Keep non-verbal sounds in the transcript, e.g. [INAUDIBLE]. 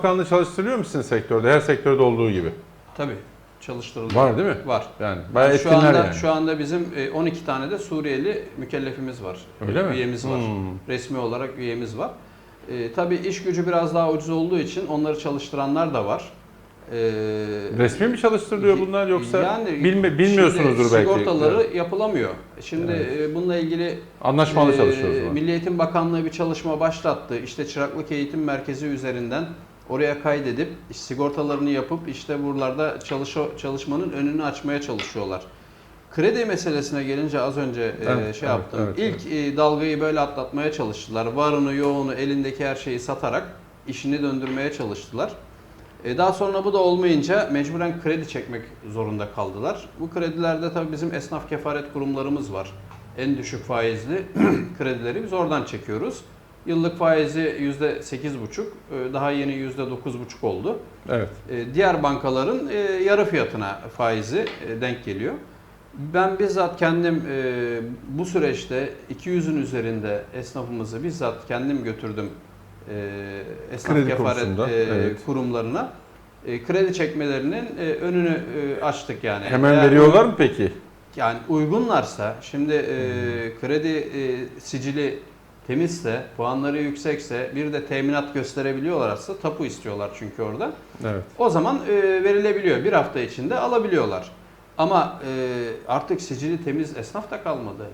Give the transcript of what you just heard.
safkanlı çalıştırılıyor mu sizin sektörde? Her sektörde olduğu gibi. Tabii çalıştırılıyor. Var değil mi? Var. Yani bayağı şu etkinler anda yani. şu anda bizim e, 12 tane de Suriyeli mükellefimiz var. Öyle mi? Üyemiz var. Hmm. Resmi olarak üyemiz var. E, tabii iş gücü biraz daha ucuz olduğu için onları çalıştıranlar da var. E, Resmi mi çalıştırılıyor bunlar yoksa Yani bilme, bilmiyorsunuzdur şimdi belki. Sigortaları yapılamıyor. Şimdi Evet. e, bununla ilgili Anlaşmalı e, çalışıyoruz. Milli Eğitim Bakanlığı bir çalışma başlattı. İşte çıraklık eğitim merkezi üzerinden oraya kaydedip sigortalarını yapıp işte buralarda çalış çalışmanın önünü açmaya çalışıyorlar. Kredi meselesine gelince az önce e, Evet, şey evet, yaptım. evet, İlk e, dalgayı böyle atlatmaya çalıştılar. Varını, yoğunu, elindeki her şeyi satarak işini döndürmeye çalıştılar. E, Daha sonra bu da olmayınca mecburen kredi çekmek zorunda kaldılar. Bu kredilerde tabii bizim esnaf kefaret kurumlarımız var. En düşük faizli [CLEARS THROAT] kredileri biz oradan çekiyoruz. Yıllık faizi %8,5, e, daha yeni %9,5 oldu. Evet. E, Diğer bankaların e, yarı fiyatına faizi denk geliyor. Ben bizzat kendim bu süreçte 200'ün üzerinde esnafımızı bizzat kendim götürdüm esnaf Kredi kefaret evet. kurumlarına. Kredi çekmelerinin önünü açtık yani. Hemen Eğer veriyorlar mı peki? yani uygunlarsa, şimdi Hmm. kredi sicili temizse, puanları yüksekse, bir de teminat gösterebiliyorlarsa, tapu istiyorlar çünkü orada. Evet. O zaman e, verilebiliyor. Bir hafta içinde alabiliyorlar. Ama e, artık sicili temiz esnaf da kalmadı.